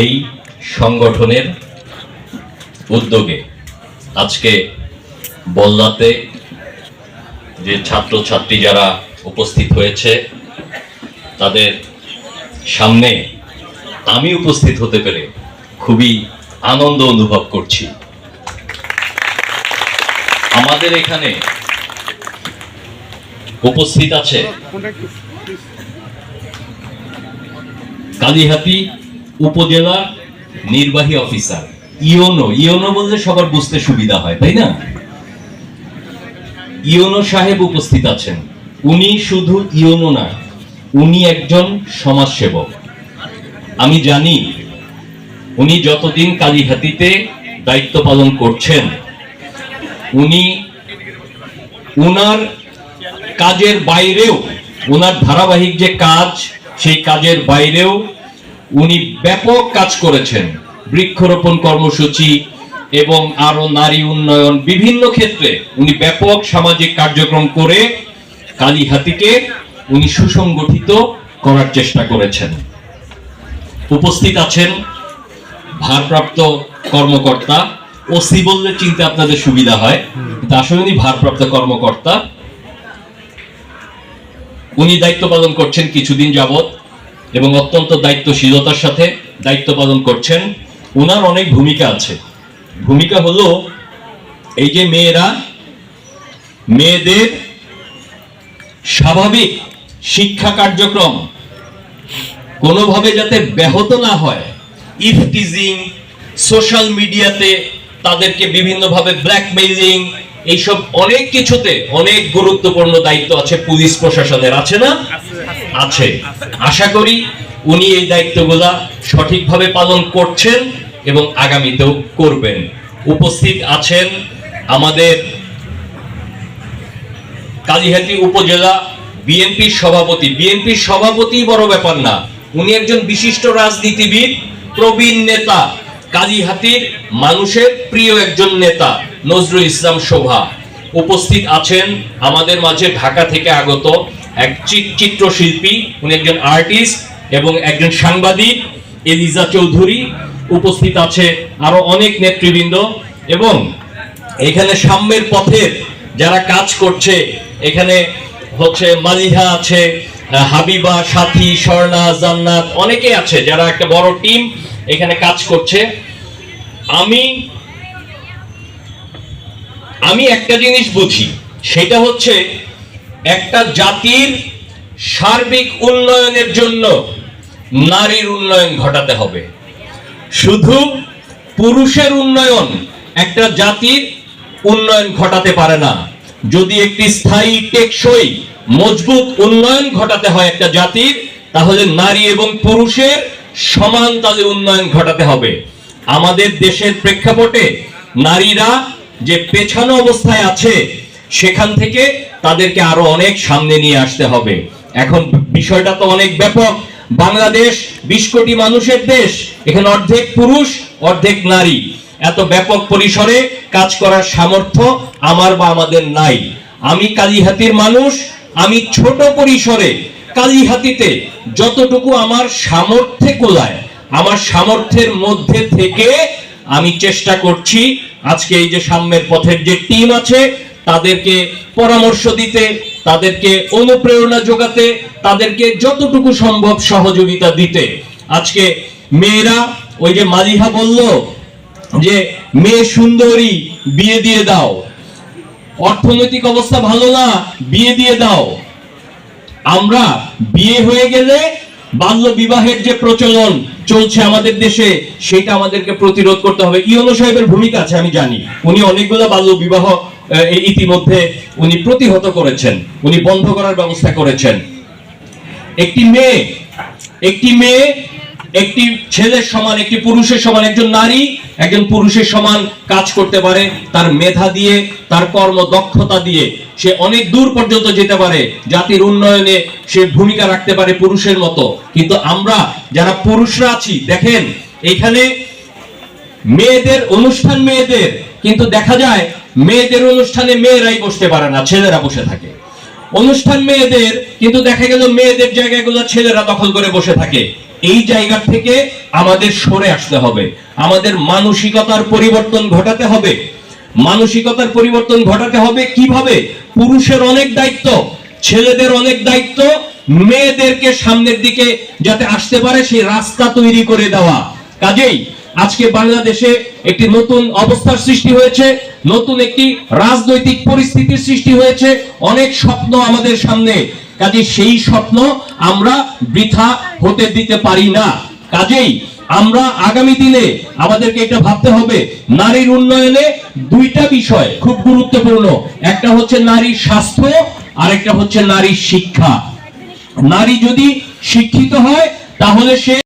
এই সংগঠনের উদ্যোগে আজকে বল্লাতে যে ছাত্রছাত্রী যারা উপস্থিত হয়েছে, তাদের সামনে আমি উপস্থিত হতে পেরে খুবই আনন্দ অনুভব করছি। আমাদের এখানে উপস্থিত আছে কালীহাতি উপজেলা নির্বাহী অফিসার। ইওনো ইওনো বললে সবার বুঝতে সুবিধা হয়, তাই না? ইওনো সাহেব উপস্থিত আছেন। উনি শুধু ইওনো না, উনি একজন সমাজসেবক। আমি জানি, উনি যতদিন কালীহাতিতে দায়িত্ব পালন করছেন, উনি উনার কাজের বাইরেও ওনার ধারাবাহিক যে কাজ, সেই কাজের বাইরেও উনি ব্যাপক কাজ করেছেন। বৃক্ষরোপণ কর্মসূচি এবং আরও নারী উন্নয়ন বিভিন্ন ক্ষেত্রে উনি ব্যাপক সামাজিক কার্যক্রম করে কালীহাতিকে উনি সুসংগঠিত করার চেষ্টা করেছেন। উপস্থিত আছেন ভারপ্রাপ্ত কর্মকর্তা। ওসি বললে চিন্তা আপনাদের সুবিধা হয়, কিন্তু আসলে উনি ভারপ্রাপ্ত কর্মকর্তা। উনি দায়িত্ব পালন করছেন কিছুদিন যাবত এবং অত্যন্ত দায়িত্বশীলতার সাথে দায়িত্ব পালন করছেন। ওনার অনেক ভূমিকা আছে। ভূমিকা হলো এই যে মেয়েরা, মেয়েদের স্বাভাবিক শিক্ষা কার্যক্রম কোনোভাবে যাতে ব্যাহত না হয় ইফটিজিং সোশ্যাল মিডিয়াতে তাদেরকে বিভিন্নভাবে ব্ল্যাকমেইলিং, এইসব অনেক কিছুতে অনেক গুরুত্বপূর্ণ দায়িত্ব আছে, পুলিশ প্রশাসনের। আছে না? আছে। আশা করি উনি এই দায়িত্বগুলা সঠিকভাবে পালন করছেন এবং আগামীতেও করবেন। উপস্থিত আছেন আমাদের কালীহাতি উপজেলা বিএনপির সভাপতি। বিএনপির সভাপতি বড় ব্যাপার না। উনি একজন বিশিষ্ট রাজনীতিবিদ, প্রবীণ নেতা। কালীহাতির মানুষের প্রিয় একজন নেতা, নজরুল ইসলাম শোভা। উপস্থিত আছেন আমাদের মাঝে ঢাকা থেকে আগত এক চিত- চিত্রশিল্পী, উনি একজন আর্টিস্ট এবং একজন সাংবাদিক, এলিজা চৌধুরী। উপস্থিত আছে আরও অনেক নেতৃবৃন্দ এবং এখানে সাম্যের পথের যারা কাজ করছে, এখানে হচ্ছে মালিহা আছে হাবিবা, সাথী, স্বর্ণা, জান্নাত, অনেকে আছে যারা একটা বড় টিম এখানে কাজ করছে। আমি আমি একটা জিনিস বুঝি, সেটা হচ্ছে একটা জাতির সার্বিক উন্নয়নের জন্য নারীর উন্নয়ন ঘটাতে হবে। শুধু পুরুষের উন্নয়ন একটা জাতির উন্নয়ন ঘটাতে পারে না। যদি একটি স্থায়ী, টেকসই, মজবুত উন্নয়ন ঘটাতে হয় একটা জাতির, তাহলে নারী এবং পুরুষের সমান তাদের উন্নয়ন ঘটাতে হবে। আমাদের দেশের প্রেক্ষাপটে নারীরা যে পেছানো অবস্থায় আছে, সেখান থেকে তাদেরকে আরও অনেক সামনে নিয়ে আসতে হবে। এখন বিষয়টা তো অনেক ব্যাপক। বাংলাদেশ, বিশ কোটি মানুষের দেশ, এখানে অর্ধেক পুরুষ, অর্ধেক নারী। এত ব্যাপক পরিসরে কাজ করার সামর্থ্য আমার বা আমাদের নাই। আমি কালীহাতির মানুষ, আমি ছোট পরিসরে কালীহাতিতে যতটুকু আমার সামর্থ্যে কোলায়, আমার সামর্থ্যের মধ্যে থেকে আমি চেষ্টা করছি আজকে এই যে সাম্যের পথের যে টিম আছে তাদেরকে পরামর্শ দিতে, তাদেরকে অনুপ্রেরণা যোগাতে, তাদেরকে যতটুকু সম্ভব সহযোগিতা দিতে। আজকে মেয়েরা ওই যে মালিহা বলল যে, মেয়ে সুন্দরী, বিয়ে দিয়ে দাও। অর্থনৈতিক অবস্থা ভালো না, বিয়ে দিয়ে দাও। আমরা বিয়ে হয়ে গেলে বাল্য বিবাহের যে প্রচলন চলছে আমাদের দেশে, সেটা আমাদেরকে প্রতিরোধ করতে হবে। ইয়নো সাহেবের ভূমিকা আছে, আমি জানি। উনি অনেকগুলো বাল্য বিবাহ ইতিমধ্যে উনি প্রতিহত করেছেন। উনি বন্ধ করার ব্যবস্থা করেছেন। একটি মেয়ে একটি মেয়ে, একটি ছেলের সমান, একটি পুরুষের সমান, একজন নারী, একজন পুরুষের সমান কাজ করতে পারে, তার মেধা দিয়ে, তার কর্ম দক্ষতা দিয়ে। সে অনেক দূর পর্যন্ত যেতে পারে, জাতির উন্নয়নে সে ভূমিকা রাখতে পারে পুরুষের মতো। কিন্তু আমরা যারা পুরুষরা আছি, দেখেন, এখানে মেয়েদের, অনুষ্ঠান মেয়েদের, কিন্তু দেখা যায় মেয়েদের অনুষ্ঠানে মেয়েরাই বসতে পারে না, ছেলেরা বসে থাকে। অনুষ্ঠান মেয়েদের, কিন্তু দেখা গেল মেয়েদের জায়গাগুলো ছেলেরা দখল করে বসে থাকে। এই জায়গা থেকে আমাদের সরে আসতে হবে। আমাদের মানসিকতার পরিবর্তন ঘটাতে হবে। মানসিকতার পরিবর্তন ঘটাতে হবে কীভাবে? পুরুষের অনেক দায়িত্ব, ছেলেদের অনেক দায়িত্ব, মেয়েদেরকে সামনের দিকে যাতে আসতে পারে সেই রাস্তা তৈরি করে দেওয়া। কাজেই আজকে বাংলাদেশে একটি নতুন অবস্থার সৃষ্টি হয়েছে, নতুন একটি রাজনৈতিক পরিস্থিতির সৃষ্টি হয়েছে, অনেক স্বপ্ন আমাদের সামনে। কাজে সেই স্বপ্ন আমরা বৃথা হতে দিতে পারি না। কাজেই আমরা আগামী দিনে আমাদেরকে এটা ভাবতে হবে, নারীর উন্নয়নে দুইটা বিষয় খুব গুরুত্বপূর্ণ। একটা হচ্ছে নারীর স্বাস্থ্য আর একটা হচ্ছে নারীর শিক্ষা। নারী যদি শিক্ষিত হয়, তাহলে সে